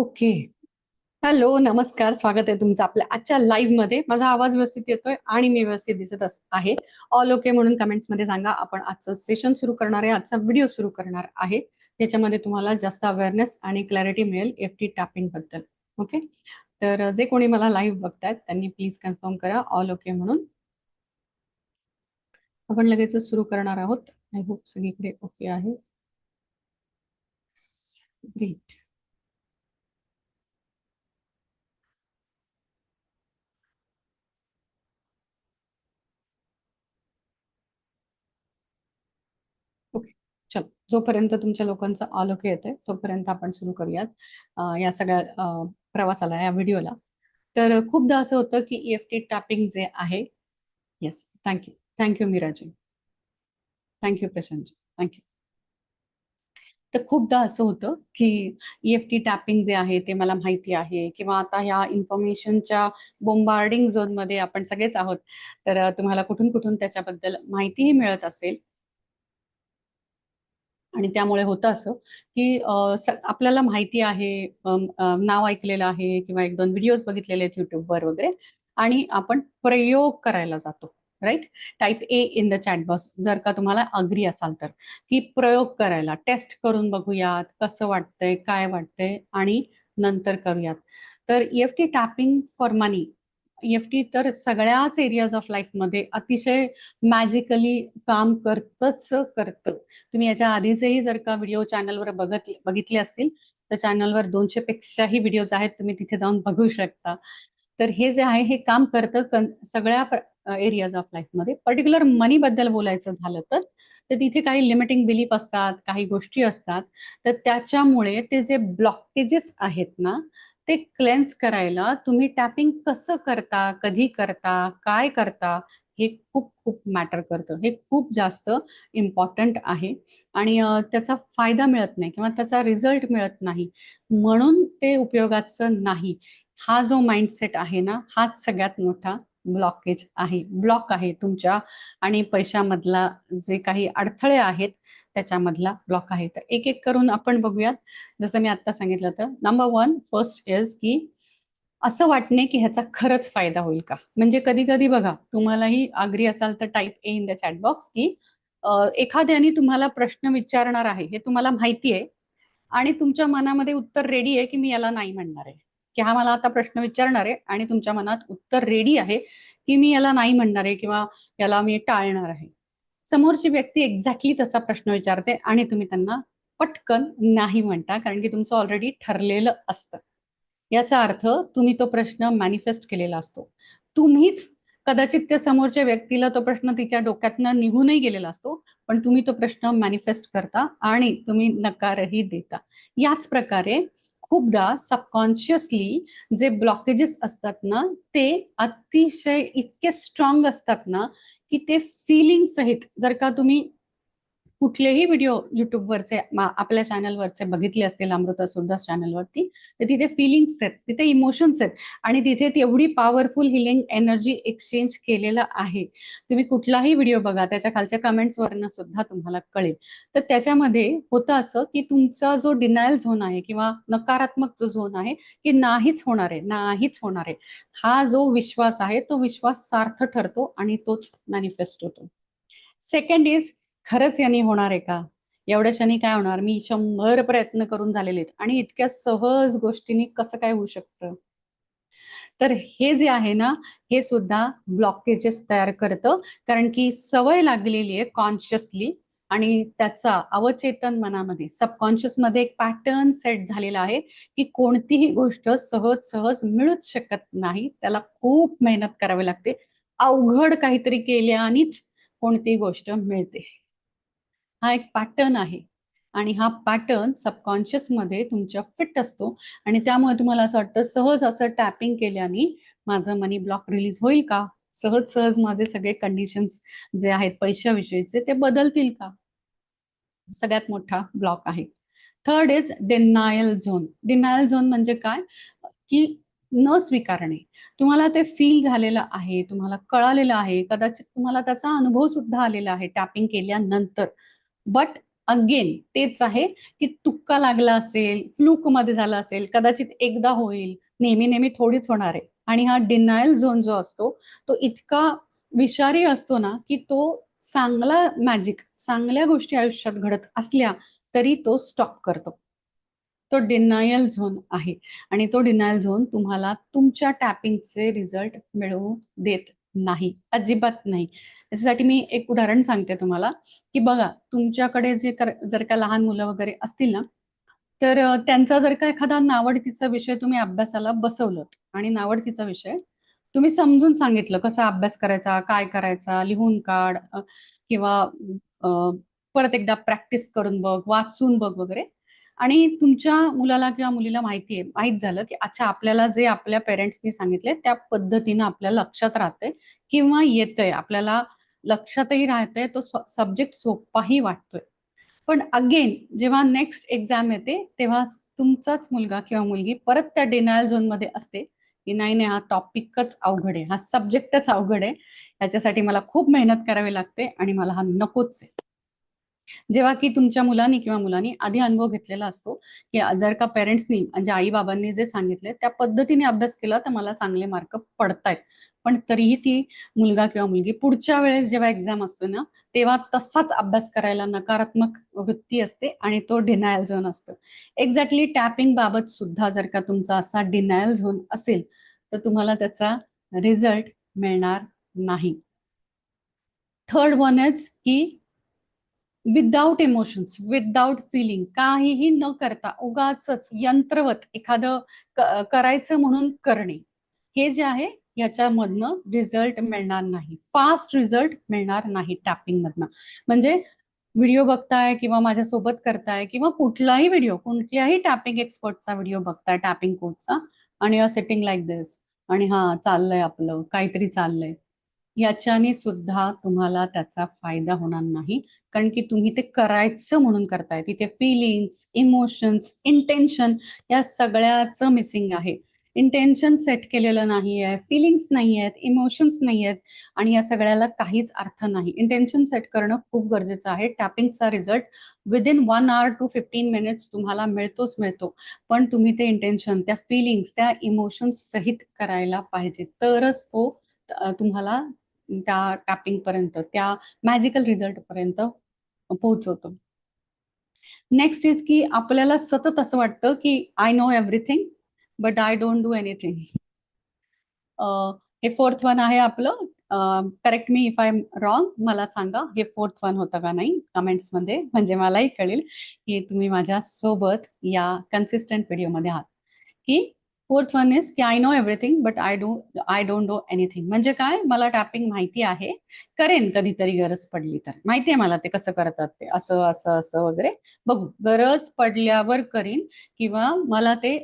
Okay. Hello नमस्कार स्वागत आहे तुमचं आपल्या आजच्या लाईव्हमध्ये. माझा आवाज व्यवस्थित येतोय आणि मी व्यवस्थित दिसत अस- आहे. ऑल ओके म्हणून कमेंट्समध्ये सांगा आपण आजचं सेशन सुरू करणार आहे आजचा व्हिडिओ सुरू करणार आहे. त्याच्यामध्ये तुम्हाला जास्त अवेअरनेस आणि क्लॅरिटी मिळेल एफ टी टॅपिंगबद्दल. ओके तर जे कोणी मला लाईव्ह बघतायत त्यांनी प्लीज कन्फर्म करा. ऑल ओके म्हणून. आपण लगेच सुरू करणार आहोत. आय होप सगळीकडे ओके आहे. ग्रेट ओके चल जोपर्यंत तुमच्या लोकांचं आलोक येते तोपर्यंत आपण सुरू करूयात या सगळ्या प्रवासाला या व्हिडिओला. तर खूपदा असं होतं की ई एफ टी टॅपिंग जे आहे yes thank you thank you Meeraji thank you Prashantji thank you तर खूपदा असं होतं की ई एफ टी टॅपिंग जे आहे ते मला माहिती आहे किंवा आता ह्या इन्फॉर्मेशनच्या बोंबार्डिंग झोनमध्ये आपण सगळेच आहोत. तर तुम्हाला कुठून कुठून त्याच्याबद्दल माहितीही मिळत असेल. आणि त्यामुळे होतं असं की आपल्याला माहिती आहे नाव ऐकलेलं आहे किंवा एक दोन व्हिडिओज बघितलेले आहेत युट्यूबवर वगैरे आणि आपण प्रयोग करायला जातो right type A in the chat box जर का तुम्हाला अग्री असाल तर की प्रयोग करायला टेस्ट करून बघूयात कसं वाटतंय काय वाटतंय आणि नंतर करूयात. तर E F T tapping for money EFT F T तर सगळ्याच एरियाज ऑफ लाईफमध्ये अतिशय मॅजिकली काम करतच करतं. तुम्ही याच्या आधीचेही जर का व्हिडिओ चॅनलवर बघत बघितले असतील तर चॅनलवर दोनशे पेक्षाही व्हिडिओज आहेत तुम्ही तिथे जाऊन बघू शकता. तर हे जे आहे हे काम करतं कन- सगळ्या एरियाज ऑफ लाईफमध्ये पर्टिक्युलर मनी बद्दल बोलायचं झालं तर तर तिथे काही लिमिटिंग बिलीफ असतात काही गोष्टी असतात. तर त्याच्यामुळे ते जे ब्लॉकेजेस आहेत ना ते क्लेन्स करायला तुम्ही टॅपिंग कसं करता कधी करता काय करता हे खूप खूप मॅटर करतं. हे खूप जास्त इम्पॉर्टंट आहे. आणि त्याचा फायदा मिळत नाही किंवा त्याचा रिझल्ट मिळत नाही. म्हणून ते उपयोगाचं नाही. हा जो माइंडसेट आहे ना हाच सगळ्यात मोठा ब्लॉकेज आहे. ब्लॉक आहे तुमच्या आणि पैशामधला जे काही अडथळे आहेत त्याच्यामधला ब्लॉक आहे. तर एक एक करून आपण बघूयात. जसं मी आता सांगितलं तर नंबर वन फर्स्ट इज की असं वाटणे की ह्याचा खरंच फायदा होईल का? म्हणजे कधी कधी बघा तुम्हालाही आग्री असाल तर type A in the chat box की एखाद्याने तुम्हाला प्रश्न विचारणार आहे हे तुम्हाला माहिती आहे आणि तुमच्या मनामध्ये उत्तर रेडी आहे की मी याला नाही म्हणणार आहे. की हा मला आता प्रश्न विचारणार आहे आणि तुमच्या मनात उत्तर रेडी आहे की मी याला नाही म्हणणार आहे किंवा याला मी टाळणार आहे. समोरची व्यक्ती एक्झॅक्टली तसा प्रश्न विचारते आणि तुम्ही त्यांना पटकन नाही म्हणता कारण की तुमचं ऑलरेडी ठरलेलं असतं. याचा अर्थ तुम्ही तो प्रश्न मॅनिफेस्ट केलेला असतो. तुम्हीच कदाचित त्या समोरच्या व्यक्तीला तो प्रश्न तिच्या डोक्यातनं निघूनही गेलेला असतो पण तुम्ही तो प्रश्न मॅनिफेस्ट करता आणि तुम्ही नकारही देता. याच प्रकारे खूपदा सबकॉन्शियसली जे ब्लॉकेजेस असतात ना ते अतिशय इतके स्ट्रॉंग असतात ना की ते फिलिंग सहित जर का तुम्ही कुठलेही व्हिडिओ युट्यूबवरचे आपल्या चॅनलवरचे बघितले असतील अमृता सुद्धा चॅनलवरती तर तिथे फिलिंग्स आहेत तिथे इमोशन्स आहेत आणि तिथे तेवढी पॉवरफुल हिलिंग एनर्जी एक्सचेंज केलेलं आहे. तुम्ही कुठलाही व्हिडिओ बघा त्याच्या खालच्या कमेंट्स वरनं सुद्धा तुम्हाला कळेल. तर त्याच्यामध्ये होतं असं की तुमचा जो डिनायल झोन आहे किंवा नकारात्मक जो झोन आहे की नाहीच होणार आहे नाहीच होणार आहे. हा जो विश्वास आहे तो विश्वास सार्थ ठरतो आणि तोच मॅनिफेस्ट होतो. सेकंड इज खरंच यांनी होणार आहे का? एवढ्याशानी काय होणार? मी शंभर प्रयत्न करून झालेले आहेत आणि इतक्या सहज गोष्टींनी कसं काय होऊ शकतं? तर हे जे आहे ना हे सुद्धा ब्लॉकेजेस तयार करतं. कारण की सवय लागलेली आहे कॉन्शियसली आणि त्याचा अवचेतन मनामध्ये सबकॉन्शियसमध्ये एक पॅटर्न सेट झालेला आहे की कोणतीही गोष्ट सहज सहज मिळूच शकत नाही. त्याला खूप मेहनत करावी लागते. अवघड काहीतरी केल्यानेच कोणतीही गोष्ट मिळते. हा एक पॅटर्न आहे. आणि हा पॅटर्न सबकॉन्शियसमध्ये तुमच्या फिट असतो. आणि त्यामुळे तुम्हाला असं वाटतं सहज असं टॅपिंग केल्याने माझं मनी ब्लॉक रिलीज होईल का? सहज सहज माझे सगळे कंडिशन्स जे आहेत पैशाविषयीचे ते बदलतील का? सगळ्यात मोठा ब्लॉक आहे. Third is denial zone denial zone म्हणजे काय? की न स्वीकारणे. तुम्हाला ते फील झालेलं आहे तुम्हाला कळालेलं आहे कदाचित तुम्हाला त्याचा अनुभव सुद्धा आलेला आहे टॅपिंग केल्यानंतर. बट अगेन तेच आहे की तुक्का लागला असेल फ्लूकमध्ये झाला असेल कदाचित एकदा होईल नेहमी नेहमी थोडीच होणार आहे. आणि हा डिनायल झोन जो असतो तो इतका विषारी असतो ना की तो चांगला मॅजिक चांगल्या गोष्टी आयुष्यात घडत असल्या तरी तो स्टॉप करतो. तो डिनायल झोन आहे. आणि तो डिनायल झोन तुम्हाला तुमच्या टॅपिंगचे रिझल्ट मिळवून देत नाही अजिबात नाही. याच्यासाठी मी एक उदाहरण सांगते तुम्हाला की बघा तुमच्याकडे जे कर- जर का लहान मुलं वगैरे असतील ना तर त्यांचा जर का एखादा नावडतीचा विषय तुम्ही अभ्यासाला बसवलं आणि नावडतीचा विषय तुम्ही समजून सांगितलं कसा अभ्यास करायचा काय करायचा लिहून काढ किंवा परत एकदा प्रॅक्टिस करून बघ वाचून बघ वगैरे आणि तुमच्या मुलाला किंवा मुलीला माहिती आहे माहीत झालं की अच्छा आपल्याला जे आपल्या पेरेंट्सनी सांगितले त्या पद्धतीनं आपल्या लक्षात राहते किंवा येतंय. आपल्याला लक्षातही राहतंय तो सब्जेक्ट सोपाही वाटतोय. पण अगेन जेव्हा नेक्स्ट एक्झाम येते तेव्हा तुमचाच मुलगा किंवा मुलगी परत त्या डिनायल झोनमध्ये असते की नाही नाही हा टॉपिकच अवघड आहे हा सब्जेक्टच अवघड आहे. याच्यासाठी मला खूप मेहनत करावी लागते आणि मला हा नकोच आहे. जेव्हा की तुमच्या मुलांनी किंवा मुलांनी आधी अनुभव घेतलेला असतो की जर का पेरेंट्सनी म्हणजे आई बाबांनी जे सांगितले त्या पद्धतीने अभ्यास केला तर मला चांगले मार्क पडतायत. पण तरीही ती मुलगा किंवा मुलगी पुढच्या वेळेस जेव्हा एक्झाम असतो ना तेव्हा तसाच अभ्यास करायला नकारात्मक वृत्ती असते आणि तो डिनायल झोन असतो. एक्झॅक्टली टॅपिंग बाबत सुद्धा जर का तुमचा असा डिनायल झोन असेल तर तुम्हाला त्याचा रिझल्ट मिळणार नाही. थर्ड वन इज की विदाउट इमोशन्स विदाउट फिलिंग काहीही न करता उगाच यंत्रवत एखादं करायचं म्हणून करणे. हे जे आहे याच्यामधनं रिझल्ट मिळणार नाही. फास्ट रिझल्ट मिळणार नाही टॅपिंग मधनं म्हणजे व्हिडिओ बघताय किंवा माझ्यासोबत करताय किंवा कुठलाही व्हिडिओ कुठल्याही टॅपिंग एक्सपर्टचा व्हिडिओ बघताय टॅपिंग कोचचा आणि युअर सिटिंग लाईक दिस आणि हा चाललंय आपलं काहीतरी चाललंय. याच्याने सुद्धा तुम्हाला त्याचा फायदा होणार नाही. कारण की तुम्ही ते करायचं म्हणून करताय. तिथे फिलिंग्स इमोशन्स इंटेन्शन या सगळ्याचं मिसिंग आहे. इंटेन्शन सेट केलेलं नाही आहे फिलिंग्स नाही आहेत इमोशन्स नाही आहेत आणि या सगळ्याला काहीच अर्थ नाही. इंटेन्शन सेट करणं खूप गरजेचं आहे. टॅपिंगचा result within one hour to fifteen minutes तुम्हाला मिळतोच मिळतो. पण तुम्ही ते इंटेन्शन त्या फिलिंग्स त्या इमोशन्स सहित करायला पाहिजे. तरच तो तुम्हाला त्या टॅपिंग पर्यंत त्या मॅजिकल रिझल्ट पर्यंत पोहोचवतो. नेक्स्ट इज की आपल्याला सतत असं वाटतं की I know everything but I don't do anything हे फोर्थ वन आहे आपलं. Correct me if I am wrong मला सांगा हे फोर्थ वन होतं का नाही? कमेंट्समध्ये म्हणजे मलाही कळेल की तुम्ही माझ्या सोबत या कन्सिस्टंट व्हिडिओमध्ये आहात. की फोर्थ वन इज की I know everything but I do I don't do anything म्हणजे काय? मला टॅपिंग माहिती आहे. करेन कधीतरी गरज पडली तर. माहिती आहे मला ते कसं करतात ते. असं असं असं वगैरे. बघू. गरज पडल्यावर करीन किंवा मला ते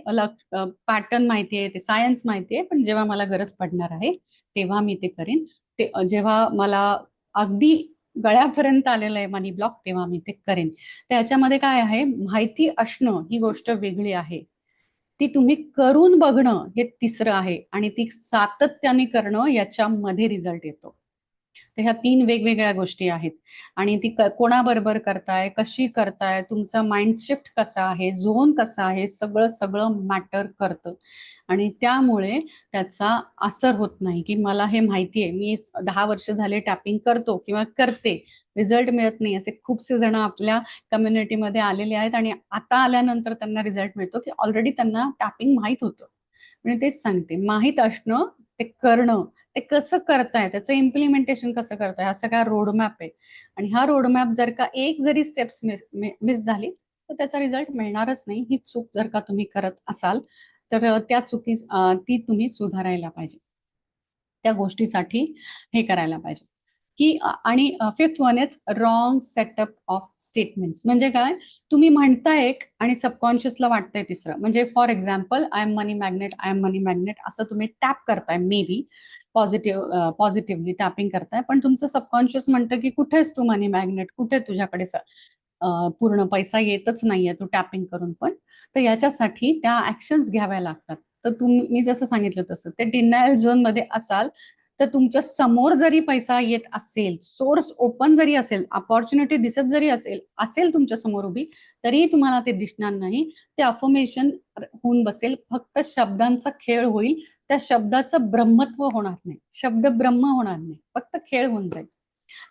पॅटर्न माहिती आहे ते सायन्स माहिती आहे पण जेव्हा मला गरज पडणार आहे तेव्हा मी ते करीन. ते जेव्हा मला अगदी गळ्यापर्यंत आलेलं आहे मनी ब्लॉक तेव्हा मी ते करेन. त्याच्यामध्ये काय आहे? माहिती असणं ही गोष्ट वेगळी आहे. ती तुम्ही करून बघणं हे तिसरं आहे आणि ती सातत्याने करणं याच्यामध्ये रिझल्ट येतो. तर ह्या तीन वेगवेगळ्या गोष्टी आहेत. आणि ती कोणाबरोबर करताय कशी करताय तुमचा माइंड शिफ्ट कसा आहे झोन कसा आहे सगळं सगळं मॅटर करतं. आणि त्यामुळे त्याचा असर होत नाही की मला हे माहिती आहे मी दहा वर्ष झाले टॅपिंग करतो किंवा करते. रिझल्ट मिळत नाही. असे खूपसे जण आपल्या कम्युनिटीमध्ये आलेले आहेत आणि आता आल्यानंतर त्यांना रिझल्ट मिळतो की ऑलरेडी त्यांना टॅपिंग माहीत होतं. म्हणजे तेच सांगते माहीत असणं ते करणं ते कसं करताय त्याचं इम्प्लिमेंटेशन कसं करताय हा सगळा रोडमॅप आहे. आणि हा रोडमॅप जर का एक जरी स्टेप्स मिस झाली तर त्याचा रिझल्ट मिळणारच नाही. ही चूक जर का तुम्ही करत असाल तर त्या चुकी ती तुम्ही सुधारायला पाहिजे. त्या गोष्टीसाठी हे करायला पाहिजे. की आणि fifth one is wrong setup of statements म्हणजे काय? तुम्ही म्हणताय एक आणि सबकॉन्शियसला वाटतंय तिसरं. म्हणजे for example I am money magnet I am money magnet असं तुम्ही टॅप करताय may be positive positively tapping करताय. पण तुमचं सबकॉन्शियस म्हणतं की कुठेच तू मनी मॅग्नेट कुठे तुझ्याकडे पूर्ण पैसा येतच नाहीये तू टॅपिंग करून पण. तर याच्यासाठी त्या ऍक्शन्स घ्याव्या लागतात. तर तुम्ही मी जसं सांगितलं तसं ते डिनायल झोनमध्ये असाल तर तुमच्यासमोर जरी पैसा येत असेल सोर्स ओपन जरी असेल अपॉर्च्युनिटी दिसत जरी असेल असेल तुमच्यासमोर उभी तरीही तुम्हाला ते दिसणार नाही. ते अफर्मेशन होऊन बसेल. फक्त शब्दांचा खेळ होईल. त्या शब्दाचं ब्रह्मत्व होणार नाही. शब्द ब्रह्म होणार नाही. फक्त खेळ होऊन जाईल.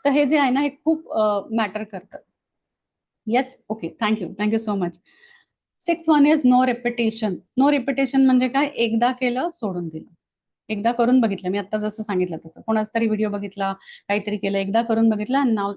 तर हे जे आहे ना हे खूप मॅटर करतं. Yes okay thank you thank you so much six one is no repetition no repetition म्हणजे काय? एकदा केलं सोडून दिलं. एकदा करून बघितलं. मी आता जसं सांगितलं तसं. कोणाचा तरी व्हिडिओ बघितला काहीतरी केलं एकदा करून बघितलं आणि नाव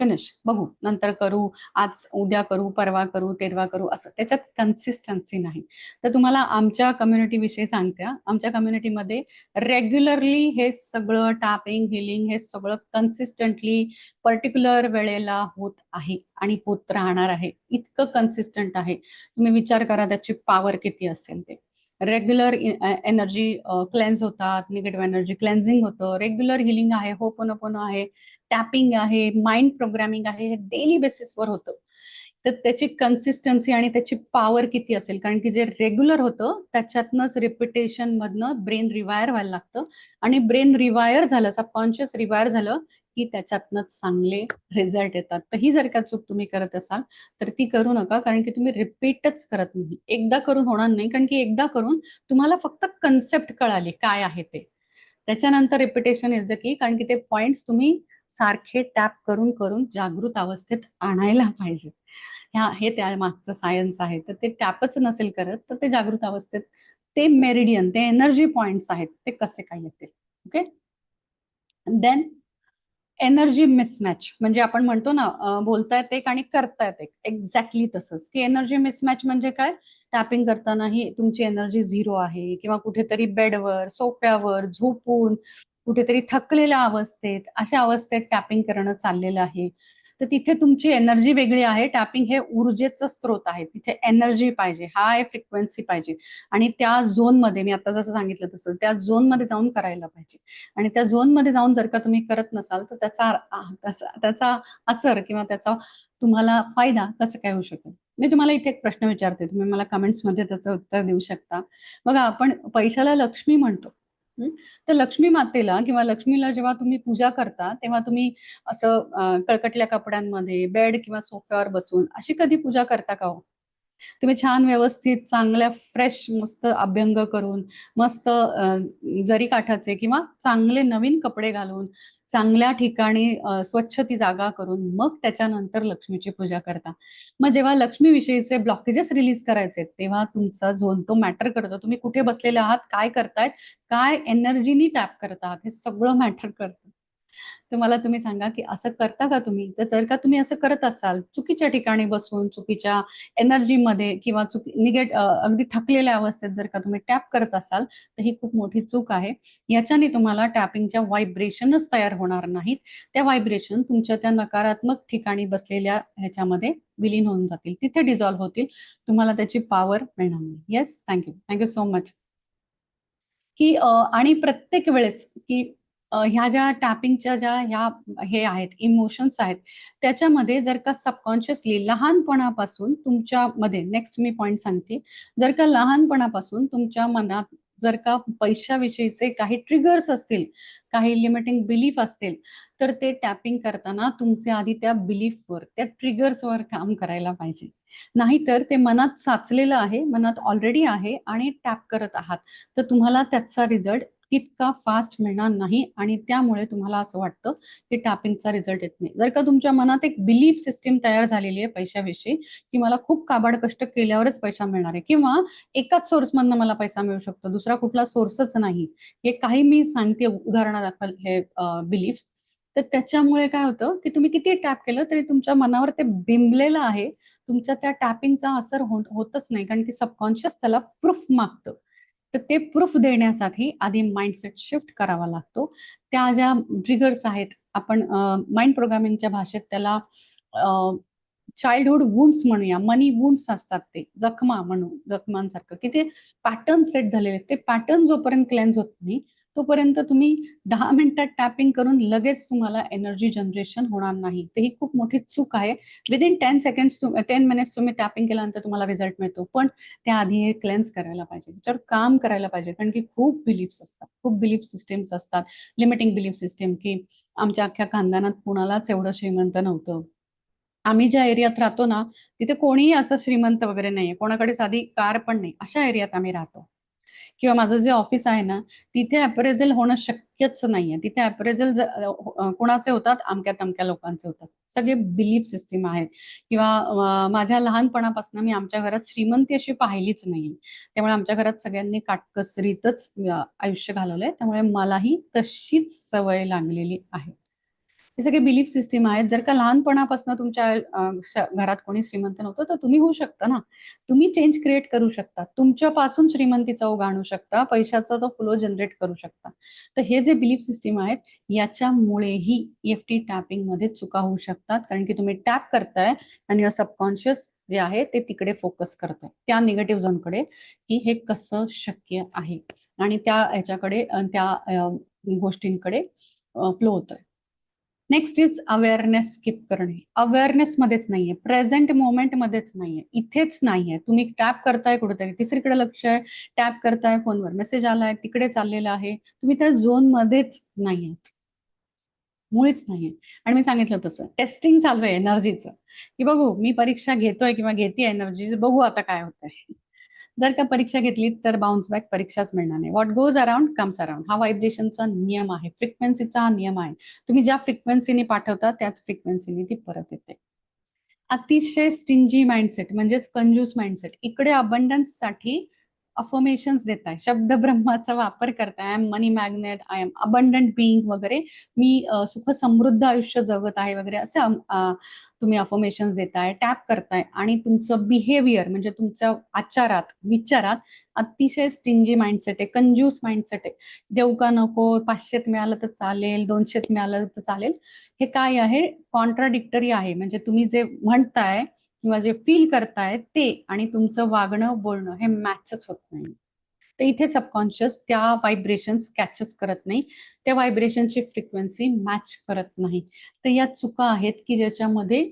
फिनिश बघू. नंतर करू. आज उद्या करू परवा करू तेरवा करू असं. त्याच्यात कन्सिस्टन्सी नाही. तर तुम्हाला आमच्या कम्युनिटी विषयी सांगते आमच्या कम्युनिटीमध्ये रेग्युलरली हे सगळं टॅपिंग हिलिंग हे सगळं कन्सिस्टंटली पर्टिक्युलर वेळेला होत आहे आणि होत राहणार आहे. इतकं कन्सिस्टंट आहे. तुम्ही विचार करा त्याची पॉवर किती असेल ते. रेग्युलर एनर्जी क्लेन्स होतात निगेटिव्ह एनर्जी क्लेन्झिंग होतं. रेग्युलर हिलिंग आहे होपोनोपोनो आहे. टॅपिंग आहे माइंड प्रोग्रामिंग आहे हे डेली बेसिसवर होतं. तर त्याची कन्सिस्टन्सी आणि त्याची पॉवर किती असेल? कारण की जे रेग्युलर होतं त्याच्यातनंच रिपिटेशन मधनं ब्रेन रिवायर व्हायला लागतं. आणि ब्रेन रिवायर झालं सबकॉन्शियस रिवायर झालं की त्याच्यातनंच चांगले रिझल्ट येतात. तर ही जर का चूक तुम्ही करत असाल तर ती करू नका कारण की तुम्ही रिपीटच करत नाही. एकदा करून होणार नाही कारण की एकदा करून तुम्हाला फक्त कन्सेप्ट कळाली काय आहे ते. त्याच्यानंतर रिपिटेशन इज द की कारण की ते पॉइंट्स तुम्ही सारखे टॅप करून करून जागृत अवस्थेत आणायला पाहिजे. ह्या हे त्या मागचं सायन्स आहे. तर ते टॅपच नसेल करत तर ते जागृत अवस्थेत ते मेरिडियन ते एनर्जी पॉइंट्स आहेत ते कसे काय येतील? ओके देन एनर्जी मिसमॅच म्हणजे आपण म्हणतो ना बोलतायत एक आणि करतायत एक एक्झॅक्टली तसंच. की एनर्जी मिसमॅच म्हणजे काय? टॅपिंग करतानाही तुमची एनर्जी झिरो आहे किंवा कुठेतरी बेडवर सोफ्यावर झोपून कुठेतरी थकलेल्या अवस्थेत अशा अवस्थेत टॅपिंग करणं चाललेलं आहे. तर तिथे तुमची एनर्जी वेगळी आहे. टॅपिंग हे ऊर्जेचा स्त्रोत आहे. तिथे एनर्जी पाहिजे. हाय फ्रिक्वेन्सी पाहिजे. आणि त्या झोनमध्ये मी आता जसं सांगितलं तसं त्या झोनमध्ये जाऊन करायला पाहिजे. आणि त्या झोनमध्ये जाऊन जर का तुम्ही करत नसाल तर त्याचा त्याचा असर किंवा त्याचा तुम्हाला फायदा कसं काय होऊ शकेल? मी तुम्हाला इथे एक प्रश्न विचारते. तुम्ही मला कमेंट्समध्ये त्याचं उत्तर देऊ शकता. बघा आपण पैशाला लक्ष्मी म्हणतो. तर लक्ष्मी मातेला किंवा लक्ष्मीला जेव्हा तुम्ही पूजा करता तेव्हा तुम्ही असं कळकटल्या कपड्यांमध्ये बेड किंवा सोफ्यावर बसून अशी कधी पूजा करता का हो? तुम्ही छान व्यवस्थित चांगल्या फ्रेश मस्त अभ्यंग करून मस्त जरी काठाचे किंवा चांगले नवीन कपडे घालून चांगल्या ठिकाणी स्वच्छ ती जागा करून मग त्याच्यानंतर लक्ष्मीची पूजा करता. मग जेव्हा लक्ष्मी विषयीचे ब्लॉकेजेस रिलीज करायचे तेव्हा तुमचा झोन तो मॅटर करतो तुम्ही कुठे बसलेले आहात काय करतायत काय एनर्जीनी टॅप करत आहात हे सगळं मॅटर करतं. तर मला तुम्ही सांगा की असं करता का तुम्ही? तर जर का तुम्ही असं करत असाल चुकीच्या ठिकाणी बसून चुकीच्या एनर्जीमध्ये किंवा चुकी निगेट अगदी थकलेल्या अवस्थेत जर का तुम्ही टॅप करत असाल तर ही खूप मोठी चूक आहे. याच्याने तुम्हाला टॅपिंगच्या व्हायब्रेशनच तयार होणार नाहीत. त्या व्हायब्रेशन तुमच्या त्या नकारात्मक ठिकाणी बसलेल्या ह्याच्यामध्ये विलीन होऊन जातील. तिथे डिझॉल्व्ह होतील. तुम्हाला त्याची पॉवर मिळणार नाही. Yes thank you thank you so much की आणि प्रत्येक वेळेस की ह्या ज्या टॅपिंगच्या ज्या ह्या हे आहेत इमोशन्स आहेत त्याच्यामध्ये जर का सबकॉन्शियसली लहानपणापासून तुमच्यामध्ये नेक्स्ट मी पॉईंट सांगते जर का लहानपणापासून तुमच्या मनात जर का पैशाविषयीचे काही ट्रिगर्स असतील काही लिमिटिंग बिलीफ असतील तर ते टॅपिंग करताना तुमचे आधी त्या बिलीफवर त्या ट्रिगर्सवर काम करायला पाहिजे. नाहीतर ते मनात साचलेलं आहे मनात ऑलरेडी आहे आणि टॅप करत आहात तर तुम्हाला त्याचा रिझल्ट तितका फास्ट मिळणार नाही आणि त्यामुळे तुम्हाला असं वाटतं की टॅपिंगचा रिझल्ट येत नाही. जर का तुमच्या मनात एक बिलीफ सिस्टीम तयार झालेली आहे पैशाविषयी की मला खूप काबाड कष्ट केल्यावरच पैसा मिळणार आहे किंवा एकाच सोर्समधनं मला पैसा मिळू शकतो दुसरा कुठला सोर्सच नाही हे काही मी सांगते उदाहरणादाखल हे बिलीफ तर त्याच्यामुळे काय होतं की तुम्ही किती टॅप केलं तरी तुमच्या मनावर ते बिंबलेलं आहे तुमच्या त्या टॅपिंगचा असर होतच नाही कारण की सबकॉन्शियस त्याला प्रूफ मागतं. तर ते प्रूफ देण्यासाठी आधी माइंडसेट शिफ्ट करावा लागतो. त्या ज्या ट्रिगर्स आहेत आपण माइंड प्रोग्रामिंगच्या भाषेत त्याला चाइल्डहुड वुंड्स म्हणूया. मनी वुंड्स असतात ते. जखमा म्हणू जखमांसारखं. की ते पॅटर्न सेट झालेले ते पॅटर्न जोपर्यंत क्लेन्स होत नाही तोपर्यंत तुम्ही दहा मिनिटात टॅपिंग करून लगेच तुम्हाला एनर्जी जनरेशन होणार नाही. तर ही खूप मोठी चूक आहे. Within ten seconds ten minutes तुम्ही टॅपिंग केल्यानंतर तुम्हाला रिझल्ट मिळतो. पण त्याआधी हे क्लेन्स करायला पाहिजे. त्याच्यावर काम करायला पाहिजे. कारण की खूप बिलीफ्स असतात. खूप बिलीफ सिस्टीम्स असतात. लिमिटिंग बिलीफ सिस्टीम की आमच्या अख्ख्या खानदानात कुणालाच एवढं श्रीमंत नव्हतं. आम्ही ज्या एरियात राहतो ना तिथे कोणीही असं श्रीमंत वगैरे नाहीये. कोणाकडे साधी कार पण नाही. अशा एरियात आम्ही राहतो. किंवा माझं जे ऑफिस आहे ना तिथे अप्रेझल होणं शक्यच नाहीये. तिथे अप्रेझल हो, कोणाचे होतात? अमक्या तमक्या लोकांचे होतात. सगळे बिलीफ सिस्टीम आहे किंवा माझ्या लहानपणापासून मी आमच्या घरात श्रीमंती अशी पाहिलीच नाहीये. त्यामुळे आमच्या घरात सगळ्यांनी काटकसरीतच आयुष्य घालवलंय. त्यामुळे मलाही तशीच सवय लागलेली आहे. हे सगळे बिलीफ सिस्टीम आहेत. जर का लहानपणापासून तुमच्या घरात कोणी श्रीमंत नव्हतं तर तुम्ही होऊ शकता ना. तुम्ही चेंज क्रिएट करू शकता. तुमच्यापासून श्रीमंतीचा ओघ आणू शकता. पैशाचा तो फ्लो जनरेट करू शकता. तर हे जे बिलीफ सिस्टीम आहेत याच्यामुळेही एफ टी टॅपिंगमध्ये चुका होऊ शकतात. कारण की तुम्ही टॅप करताय आणि सबकॉन्शियस जे आहे ते तिकडे फोकस करताय. त्या निगेटिव्ह झोनकडे की हे कसं शक्य आहे. आणि त्या ह्याच्याकडे त्या गोष्टींकडे फ्लो होतोय. नेक्स्ट इज अवेअरनेस स्किप करणे. अवेअरनेस मध्येच नाहीये. प्रेझेंट मोमेंट मध्येच नाहीये. इथेच नाहीये. तुम्ही टॅप करताय कुठेतरी. तिसरीकडे लक्ष आहे. टॅप करताय फोनवर. मेसेज आलाय. तिकडे चाललेला आहे. तुम्ही त्या झोन मध्येच नाहीयेत. मुळीच नाहीये. आणि मी सांगितलं तसं टेस्टिंग चालू आहे. एनर्जीचं की बघू मी परीक्षा घेतोय किंवा घेते एनर्जी बघू आता काय होतंय. जर का परीक्षा घेतली तर बाउन्स बॅक परीक्षाच मिळणार नाही. What goes around comes around हा व्हायब्रेशनचा नियम आहे. फ्रिक्वेन्सीचा हा नियम आहे. तुम्ही ज्या फ्रिक्वेन्सीने पाठवता त्याच फ्रिक्वेन्सीने ती परत येते. अतिशय स्टिंजी माइंडसेट म्हणजेच कंजूस माइंडसेट इकडे अबंडन्ससाठी अफर्मेशन्स देत आहे शब्द ब्रह्माचा वापर करताय. I am money magnet I am abundant being वगैरे. मी सुख समृद्ध आयुष्य जगत आहे वगैरे. असे तुम्ही अफर्मेशन्स देताय टॅप करताय आणि तुमचं बिहेवियर म्हणजे तुमच्या आचारात विचारात अतिशय स्टिंजी माइंडसेट आहे कंज्यूस माइंडसेट आहे. देऊ का नको पाचशेत मिळालं तर चालेल दोनशेत मिळालं तर चालेल. हे काय आहे? कॉन्ट्राडिक्टरी आहे. म्हणजे तुम्ही जे म्हणताय किंवा जे फील करताय ते आणि तुमचं वागणं बोलणं हे मॅचच होत नाही. तर इथे सबकॉन्शियस त्या व्हायब्रेशन्स कॅचच करत नाही. त्या व्हायब्रेशनची फ्रिक्वेन्सी मॅच करत नाही. तर या चुका आहेत की ज्याच्यामध्ये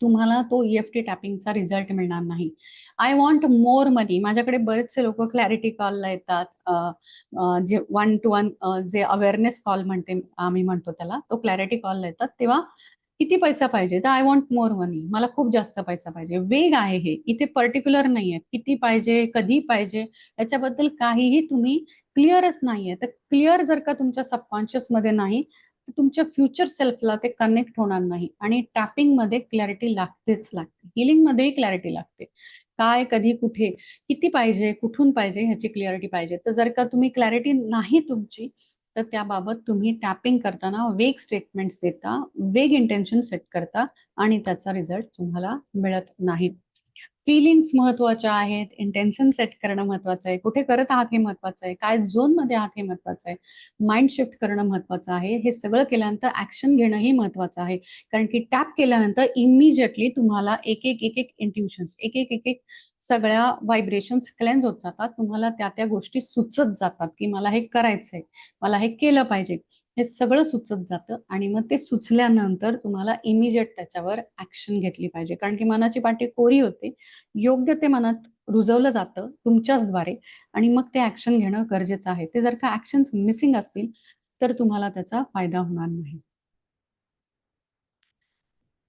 तुम्हाला तो ई एफ टी टॅपिंगचा रिझल्ट मिळणार नाही. आय वॉन्ट मोर मनी माझ्याकडे बरेचसे लोक क्लॅरिटी कॉलला येतात. जे वन टू वन जे अवेअरनेस कॉल म्हणते आम्ही म्हणतो त्याला तो क्लॅरिटी कॉलला येतात. तेव्हा किती पैसा पाहिजे? तर आय वॉन्ट मोर मनी मला खूप जास्त पैसा पाहिजे. वेग आहे हे. इथे पर्टिक्युलर नाहीये. किती पाहिजे? कधी पाहिजे? याच्याबद्दल काहीही तुम्ही क्लिअरच नाहीये. तर क्लिअर जर का तुमच्या सबकॉन्शियसमध्ये नाही तर तुमच्या फ्युचर सेल्फला ते कनेक्ट होणार नाही. आणि टॅपिंगमध्ये क्लॅरिटी लागतेच लागते. हिलिंगमध्येही क्लॅरिटी लागते. काय कधी कुठे? किती पाहिजे? कुठून पाहिजे? ह्याची क्लिअरिटी पाहिजे. तर जर का तुम्ही क्लॅरिटी नाही तुमची तर त्याबाबत तुम्ही टॅपिंग करताना वेग स्टेटमेंट्स देता वेग इंटेन्शन सेट करता आणि त्याचा रिझल्ट तुम्हाला मिळत नाही. फिलिंग्स महत्त्वाच्या आहेत इंटेन्शन सेट करणं महत्वाचं आहे कुठे करत आहात हे महत्वाचं आहे काय झोनमध्ये आहात हे महत्वाचं आहे माइंड शिफ्ट करणं महत्वाचं आहे हे सगळं केल्यानंतर ऍक्शन घेणंही महत्वाचं आहे. कारण की टॅप केल्यानंतर इमिजिएटली तुम्हाला एक एक एक एक इंट्युशन्स एक एक एक एक सगळ्या व्हायब्रेशन्स क्लेन्स होत जातात तुम्हाला त्या त्या गोष्टी सुचत जातात की मला हे करायचंय मला हे केलं पाहिजे. हे सगळं सुचत जातं आणि मग ते सुचल्यानंतर तुम्हाला इमिजिएट त्याच्यावर ऍक्शन घेतली पाहिजे. कारण की मनाची पाठी कोरी होते योग्य ते मनात रुजवलं जातं तुमच्याचद्वारे आणि मग ते ऍक्शन घेणं गरजेचं आहे. ते जर का ऍक्शन्स मिसिंग असतील तर तुम्हाला त्याचा फायदा होणार नाही.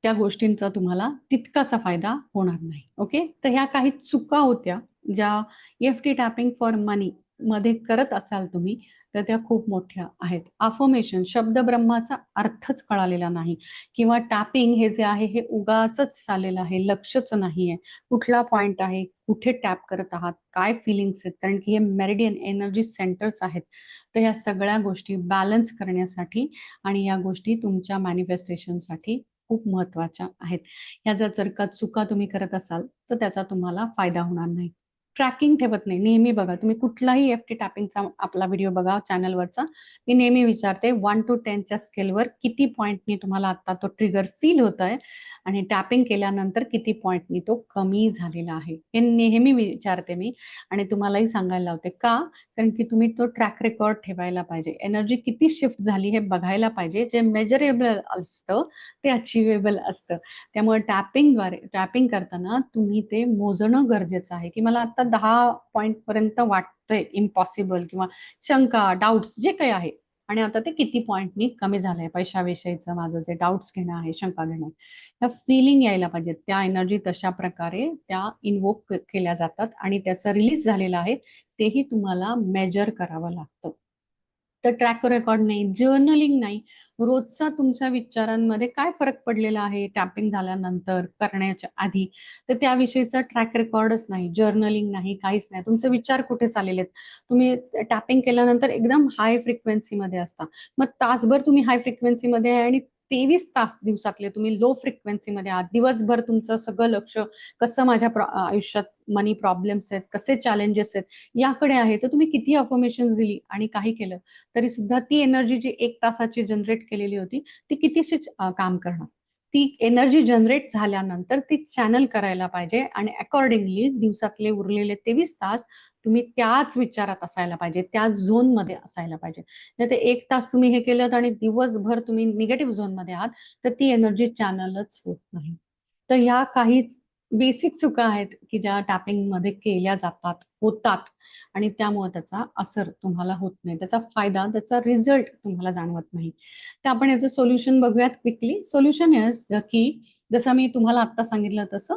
त्या गोष्टींचा तुम्हाला तितकासा फायदा होणार नाही. ओके? तर ह्या काही चुका होत्या ज्या F T tapping for money मध्ये करत असाल तुम्ही तर त्या खूप मोठ्या आहेत. अफर्मेशन शब्द ब्रह्माचा अर्थच कळालेला नाही. किंवा टॅपिंग हे जे आहे हे उगाच चाललेलं आहे लक्षच नाहीये. कुठला पॉइंट आहे कुठे टॅप करत आहात काय फिलिंग्स आहेत? कारण की हे मेरिडियन एनर्जी सेंटर्स आहेत. तर या सगळ्या गोष्टी बॅलन्स करण्यासाठी आणि या गोष्टी तुमच्या मॅनिफेस्टेशनसाठी खूप महत्त्वाच्या आहेत. ह्या जर जर का चुका तुम्ही करत असाल तर त्याचा तुम्हाला फायदा होणार नाही. ट्रॅकिंग ठेवत नाही. नेहमी बघा तुम्ही कुठलाही एफ टी टॅपिंगचा आपला व्हिडिओ बघा चॅनलवरचा मी नेहमी विचारते वन टू टेनच्या स्केलवर किती पॉईंटनी तुम्हाला आता तो ट्रिगर फील होत आहे आणि टॅपिंग केल्यानंतर किती पॉईंटनी तो कमी झालेला आहे? हे नेहमी विचारते मी. आणि तुम्हालाही सांगायला लावते. का? कारण की तुम्ही तो ट्रॅक रेकॉर्ड ठेवायला पाहिजे. एनर्जी किती शिफ्ट झाली हे बघायला पाहिजे. जे मेजरेबल असतं ते अचिवेबल असतं. त्यामुळे टॅपिंगद्वारे टॅपिंग करताना तुम्ही ते मोजणं गरजेचं आहे. की मला आता आता दहा पॉईंट पर्यंत वाटतंय इम्पॉसिबल किंवा शंका डाऊट्स जे काही आहे. आणि आता ते किती पॉईंटनी कमी झालंय? पैशाविषयीचं माझं जे डाऊट्स घेणं आहे शंका घेणं आहे त्या फिलिंग यायला पाहिजेत. त्या एनर्जी तशा प्रकारे त्या इन्वोक केल्या जातात आणि त्याचं रिलीज झालेलं आहे तेही तुम्हाला मेजर करावं लागतं. तर ट्रॅक रेकॉर्ड नाही जर्नलिंग नाही. रोजचा तुमच्या विचारांमध्ये काय फरक पडलेला आहे? टॅपिंग झाल्यानंतर करण्याच्या आधी. तर त्याविषयीचा ट्रॅक रेकॉर्डच नाही जर्नलिंग नाही काहीच नाही. तुमचे विचार कुठे चाललेले आहेत? तुम्ही टॅपिंग केल्यानंतर एकदम हाय फ्रिक्वेन्सीमध्ये असता. मग तासभर तुम्ही हाय फ्रिक्वेन्सीमध्ये आहे आणि तेवीस तास दिवसातले तुम्ही लो फ्रिक्वेन्सीमध्ये आहात. दिवसभर तुमचं सगळं लक्ष कसं माझ्या आयुष्यात मनी प्रॉब्लेम्स आहेत कसे चॅलेंजेस आहेत याकडे आहे. तर तुम्ही किती अफर्मेशन दिली आणि काही केलं तरी सुद्धा ती एनर्जी जी एक तासाची जनरेट केलेली होती ती कितीशी काम करणार? ती एनर्जी जनरेट झाल्यानंतर ती चॅनल करायला पाहिजे आणि अकॉर्डिंगली दिवसातले उरलेले तेवीस तास तुम्ही त्याच विचारात असायला पाहिजे त्या झोनमध्ये असायला पाहिजे. जर ते एक तास तुम्ही हे केलं आणि दिवसभर तुम्ही निगेटिव्ह झोनमध्ये आहात तर ती एनर्जी चॅनलच होत नाही. तर ह्या काही बेसिक चुका आहेत की ज्या टॅपिंगमध्ये केल्या जातात होतात. आणि त्यामुळे त्याचा असर तुम्हाला होत नाही. त्याचा फायदा त्याचा रिझल्ट तुम्हाला जाणवत नाही. तर आपण याचं सोल्युशन बघूयात क्विकली. सोल्युशन इज की जसं मी तुम्हाला आता सांगितलं तसं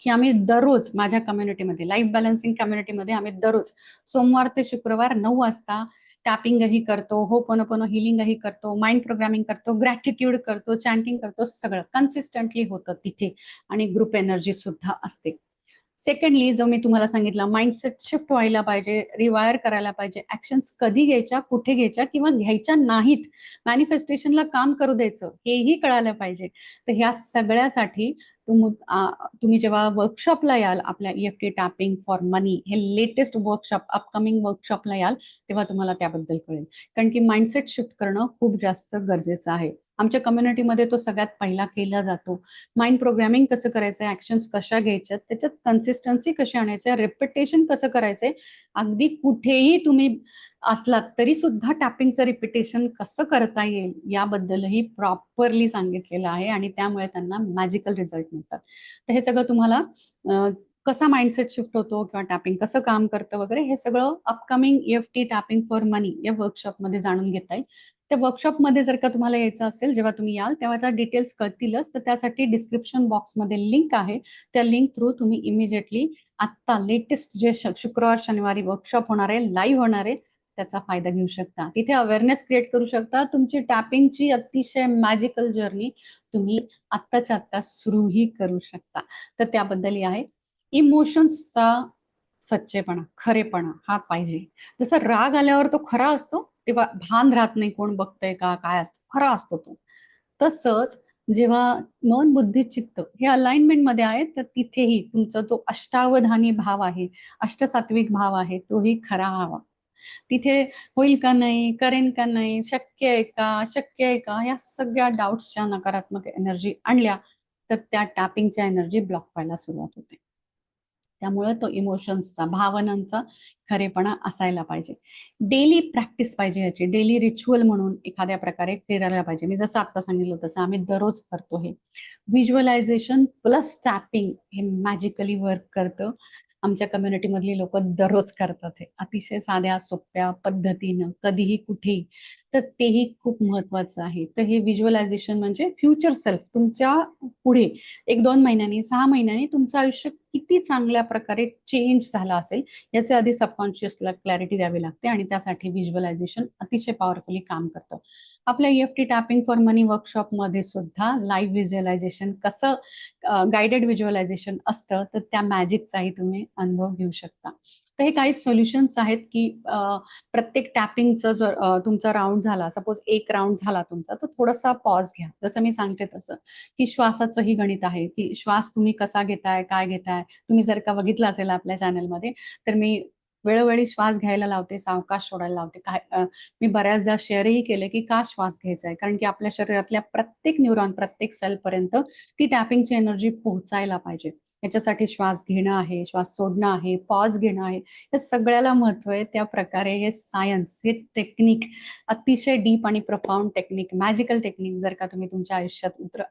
की आम्ही दररोज माझ्या कम्युनिटीमध्ये लाईफ बॅलन्सिंग कम्युनिटीमध्ये आम्ही दररोज सोमवार ते शुक्रवार नऊ वाजता टॅपिंगही करतो हो पण पण हिलिंगही करतो माइंड प्रोग्रामिंग करतो ग्रॅटिट्यूड करतो चॅन्टिंग करतो सगळं कन्सिस्टंटली होतं तिथे. आणि ग्रुप एनर्जी सुद्धा असते. सेकंडली जो मी तुम्हाला सांगितलं माइंडसेट शिफ्ट व्हायला पाहिजे रिवायर करायला पाहिजे ऍक्शन्स कधी घ्यायच्या कुठे घ्यायच्या किंवा घ्यायच्या नाहीत. मॅनिफेस्टेशनला काम करू द्यायचं हेही कळायला पाहिजे. तर ह्या सगळ्यासाठी तुम्ही जेव्हा वर्कशॉपला याल आपल्या E F T tapping for money हे लेटेस्ट वर्कशॉप अपकमिंग वर्कशॉपला याल तेव्हा तुम्हाला त्याबद्दल कळेल. कारण की माइंडसेट शिफ्ट करणं खूप जास्त गरजेचं आहे. आमच्या कम्युनिटीमध्ये तो सगळ्यात पहिला केला जातो. माइंड प्रोग्रॅमिंग कसं करायचं ऍक्शन्स कशा घ्यायच्या त्याच्यात कन्सिस्टन्सी कशी आणायचं? रेपिटेशन कसं करायचंय? अगदी कुठेही तुम्ही असलात तरी सुद्धा टॅपिंगचं रिपिटेशन कसं करता येईल? याबद्दलही प्रॉपरली सांगितलेलं आहे आणि त्यामुळे त्यांना मॅजिकल रिझल्ट मिळतात. तर हे सगळं तुम्हाला कसा माइंडसेट शिफ्ट होतो किंवा टॅपिंग कसं काम करतं वगैरे हे सगळं upcoming F T tapping for money या वर्कशॉपमध्ये जाणून घेता येईल त्या वर्कशॉपमध्ये जर का तुम्हाला यायचं असेल जेव्हा तुम्ही याल तेव्हा त्या डिटेल्स कळतीलच. तर त्यासाठी डिस्क्रिप्शन बॉक्समध्ये लिंक आहे. त्या लिंक थ्रू तुम्ही इमिजिएटली आत्ता लेटेस्ट जे शुक्रवार शनिवारी वर्कशॉप होणार आहे लाईव्ह होणार आहे त्याचा फायदा घेऊ शकता. तिथे अवेअरनेस क्रिएट करू शकता. तुमची टॅपिंगची अतिशय मॅजिकल जर्नी तुम्ही आत्ताच्या आत्ता सुरूही करू शकता. तर त्याबद्दल आहे. इमोशन्सचा सच्चेपणा खरेपणा हा पाहिजे. जसा राग आल्यावर तो खरा असतो किंवा भान राहत नाही कोण बघतंय का काय असतो खरा असतो तो. तसंच जेव्हा मन बुद्धी चित्त हे अलाइनमेंटमध्ये आहे तर तिथेही तुमचा जो अष्टावधानी भाव आहे अष्टसात्विक भाव आहे तोही खरा हवा. तिथे होईल का नाही करेन का नाही शक्य आहे का शक्य आहे का या सगळ्या डाऊट्सच्या नकारात्मक एनर्जी आणल्या तर त्या टॅपिंगच्या एनर्जी ब्लॉक व्हायला सुरुवात होते. त्यामुळे तो इमोशन्सचा भावनांचा खरेपणा असायला पाहिजे. डेली प्रॅक्टिस पाहिजे याची. डेली रिच्युअल म्हणून एखाद्या प्रकारे करायला पाहिजे. मी जसं आता सांगितलं तसं आम्ही दररोज करतो हे. व्हिज्युअलायझेशन प्लस टॅपिंग हे मॅजिकली वर्क करतं. आमच्या कम्युनिटीमधली लोक दररोज करतात हे. अतिशय साध्या सोप्या पद्धतीनं कधीही कुठेही. तर तेही खूप महत्वाचं आहे. तर हे व्हिज्युअलायझेशन म्हणजे फ्युचर सेल्फ. तुमच्यापुढे एक दोन महिन्यांनी सहा महिन्यांनी तुमचं आयुष्य किती चांगल्या प्रकारे चेंज झाला असेल याचे आधी सबकॉन्शियसला क्लॅरिटी द्यावी लागते आणि त्यासाठी व्हिज्युअलायझेशन अतिशय पॉवरफुली काम करतं. आपल्या F T tapping for money वर्कशॉपमध्ये सुद्धा लाईव्ह व्हिज्युअलायझेशन कसं गायडेड व्हिज्युअलायझेशन असतं तर त्या मॅजिकचाही तुम्ही अनुभव घेऊ शकता. तर हे काही सोल्युशन्स आहेत की प्रत्येक टॅपिंगचं जर तुमचा राऊंड झाला सपोज एक राऊंड झाला तुमचा तर थोडासा पॉज घ्या. जसं मी सांगते तसं की श्वासाचंही गणित आहे की श्वास तुम्ही कसा घेताय काय घेताय तुम्ही जर का बघितलं असेल आपल्या चॅनलमध्ये तर मी वेळोवेळी श्वास घ्यायला लावते सावकाश सोडायला लावते. काय मी बऱ्याचदा शेअरही केले की का श्वास घ्यायचा आहे कारण की आपल्या शरीरातल्या प्रत्येक न्यूरॉन प्रत्येक सेलपर्यंत ती टॅपिंगची एनर्जी पोहोचायला पाहिजे. याच्यासाठी श्वास घेणं आहे श्वास सोडणं आहे पॉज घेणं आहे या सगळ्याला महत्त्व आहे. त्या प्रकारे हे सायन्स हे टेक्निक अतिशय डीप आणि प्रफाऊंड टेक्निक मॅजिकल टेक्निक जर का तुम्ही तुमच्या आयुष्यात उतर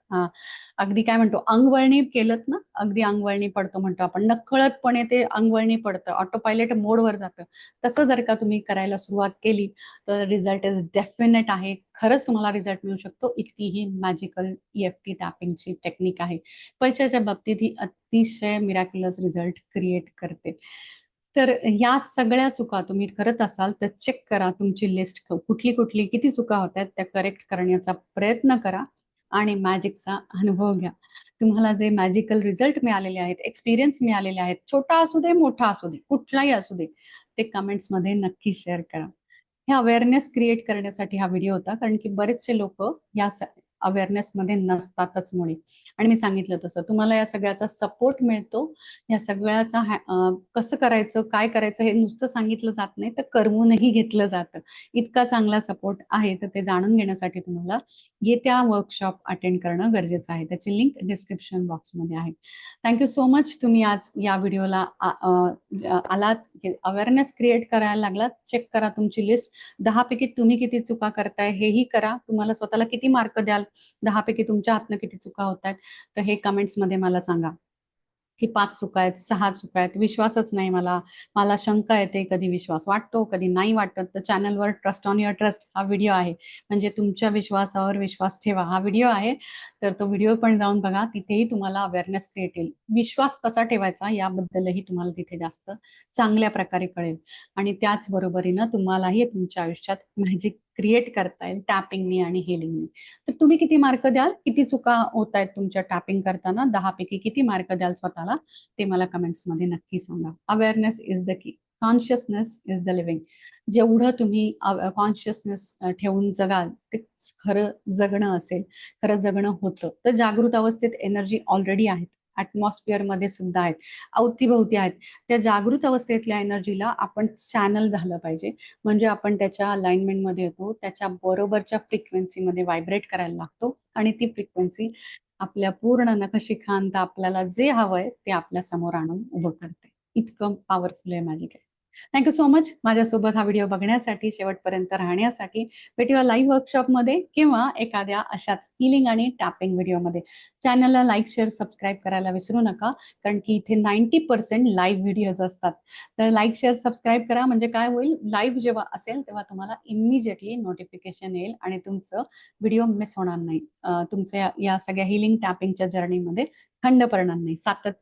अगदी काय म्हणतो अंगवळणी केलं ना अगदी अंगवळणी पडतो म्हणतो आपण. नकळतपणे ते अंगवळणी पडतं ऑटो पायलट मोडवर जातं. तसं जर का तुम्ही करायला सुरुवात केली तर रिझल्ट इज डेफिनेट आहे. खरंच तुम्हाला रिझल्ट मिळू शकतो. इतकी ही मॅजिकल एफ टी टॅपिंगची टेक्निक आहे. पैशाच्या बाबतीत ही अतिशय मिराक्युलस रिझल्ट क्रिएट करते. तर या सगळ्या चुका तुम्ही करत असाल तर चेक करा तुमची लिस्ट कुठली कुठली किती चुका होत आहेत त्या करेक्ट करण्याचा प्रयत्न करा आणि मॅजिकचा अनुभव घ्या. तुम्हाला जे मॅजिकल रिझल्ट मिळालेले आहेत एक्सपिरियन्स मिळालेले आहेत छोटा असू दे मोठा असू दे कुठलाही असू दे ते कमेंट्समध्ये नक्की शेअर करा. हे अवेअरनेस क्रिएट करण्यासाठी हा व्हिडिओ होता. कारण की बरेचसे लोक या अवेअरनेस मध्ये नसतातच मुळे. आणि मी सांगितलं तसं तुम्हाला या सगळ्याचा सपोर्ट मिळतो. या सगळ्याचा कसं करायचं काय करायचं हे नुसतं सांगितलं जात नाही तर करवूनही घेतलं जातं. इतका चांगला सपोर्ट आहे तर ते जाणून घेण्यासाठी तुम्हाला येत्या वर्कशॉप अटेंड करणं गरजेचं आहे. त्याची लिंक डिस्क्रिप्शन बॉक्समध्ये आहे. थँक्यू सो मच तुम्ही आज या व्हिडिओला आलात. अवेअरनेस क्रिएट करायला लागलात. चेक करा तुमची लिस्ट दहा पैकी तुम्ही किती चुका करताय हेही करा. तुम्हाला स्वतःला किती मार्क द्याल दहापैकी तुमच्या हातनं किती चुका होत आहेत तर हे कमेंट्समध्ये मला सांगा. की पाच चुका आहेत सहा चुका आहेत विश्वासच नाही मला. मला शंका येते कधी विश्वास वाटतो कधी नाही वाटत. तर चॅनलवर ट्रस्ट ऑन युअर ट्रस्ट हा व्हिडिओ आहे. म्हणजे तुमच्या विश्वासावर विश्वास ठेवा हा व्हिडिओ आहे. तर तो व्हिडिओ पण जाऊन बघा तिथेही तुम्हाला अवेअरनेस क्रिएट येईल. विश्वास कसा ठेवायचा याबद्दलही तुम्हाला तिथे जास्त चांगल्या प्रकारे कळेल. आणि त्याचबरोबरीनं तुम्हालाही तुमच्या आयुष्यात मॅजिक क्रिएट करता येईल टॅपिंगनी आणि हिलिंगनी तर तुम्ही किती मार्क द्याल? किती चुका होत आहेत तुमच्या टॅपिंग करताना? दहा पैकी किती मार्क द्याल स्वतःला? ते मला कमेंट्समध्ये नक्की सांगा. Awareness is the key consciousness is the living जेवढं तुम्ही कॉन्शियसनेस ठेवून जगाल ते खरं जगणं असेल. खरं जगणं होतं. तर जागृत अवस्थेत एनर्जी ऑलरेडी आहेत. ऍटमॉस्फिअरमध्ये सुद्धा आहेत. अवतीभोवती आहेत. त्या जागृत अवस्थेतल्या एनर्जीला आपण चॅनल झालं पाहिजे. म्हणजे आपण त्याच्या अलाइनमेंटमध्ये येतो. त्याच्या बरोबरच्या फ्रिक्वेन्सीमध्ये व्हायब्रेट करायला लागतो. आणि ती फ्रिक्वेन्सी आपल्या पूर्ण नखशिखांत आपल्याला जे हवंय ते आपल्यासमोर आणून उभं करते. इतकं पॉवरफुल आहे मॅजिक आहे थँक्यू सो मच माझ्यासोबत हा व्हिडिओ बघण्यासाठी शेवटपर्यंत राहण्यासाठी भेटूया लाईव्ह वर्कशॉपमध्ये किंवा एखाद्या अशाच हिलिंग आणि टॅपिंग व्हिडिओमध्ये. चॅनलला लाईक शेअर सबस्क्राईब करायला विसरू नका कारण की इथे नाईन्टी पर्सेंट लाईव्ह व्हिडिओज असतात. तर लाईक शेअर सबस्क्राईब करा. म्हणजे काय होईल? लाईव्ह जेव्हा असेल तेव्हा तुम्हाला इमिजिएटली नोटिफिकेशन येईल आणि तुमचं व्हिडिओ मिस होणार नाही. तुमच्या या सगळ्या हिलिंग टॅपिंगच्या जर्नीमध्ये खंड पडणार नाही. सातत्य